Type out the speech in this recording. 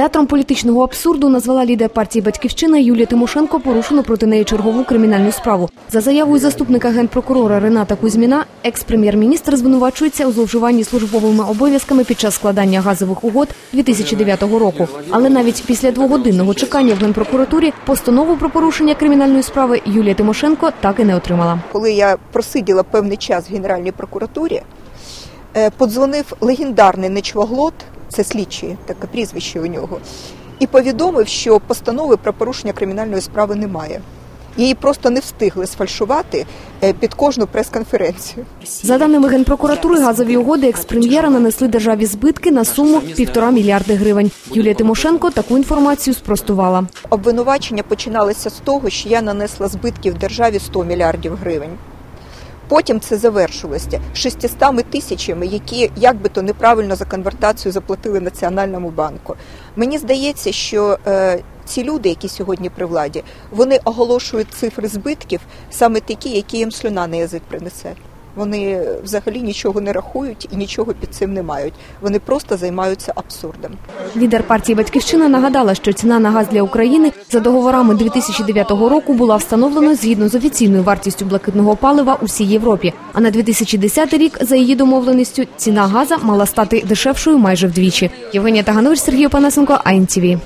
Театром політичного абсурду назвала лідер партії Батьківщина Юлія Тимошенко порушену проти неї чергову кримінальну справу. За заявою заступника генпрокурора Рената Кузьміна, екс-прем'єр-міністр звинувачується у зловживанні службовими обов'язками під час складання газових угод 2009 року. Але навіть після двогодинного чекання в генпрокуратурі постанову про порушення кримінальної справи Юлія Тимошенко так і не отримала. Коли я просиділа певний час в Генеральній прокуратурі, е, подзвонив легендарний Нечвоглот, це слідчий, таке прізвище у нього, і повідомив, що постанови про порушення кримінальної справи немає. Її просто не встигли сфальшувати е, під кожну прес-конференцію. За даними генпрокуратури, газові угоди екс-прем'єра нанесли державі збитки на суму півтора мільярди гривень. Юлія Тимошенко таку інформацію спростувала. Обвинувачення починалося з того, що я нанесла збитків державі 100 мільярдів гривень. Потім це завершилося 600 тисячами, які як би то неправильно за конвертацію заплатили Національному банку. Мені здається, що е, ці люди, які сьогодні при владі, вони оголошують цифри збитків саме такі, які їм слюна на язик принесе. Вони взагалі нічого не рахують і нічого під цим не мають. Вони просто займаються абсурдом. Лідер партії Батьківщина нагадала, що ціна на газ для України за договорами 2009 року була встановлена згідно з офіційною вартістю блакитного палива у всій Європі. А на 2010 рік, за її домовленістю, ціна газа мала стати дешевшою майже вдвічі. Євгенія Таганович, Сергій Панасенко, АНТВ.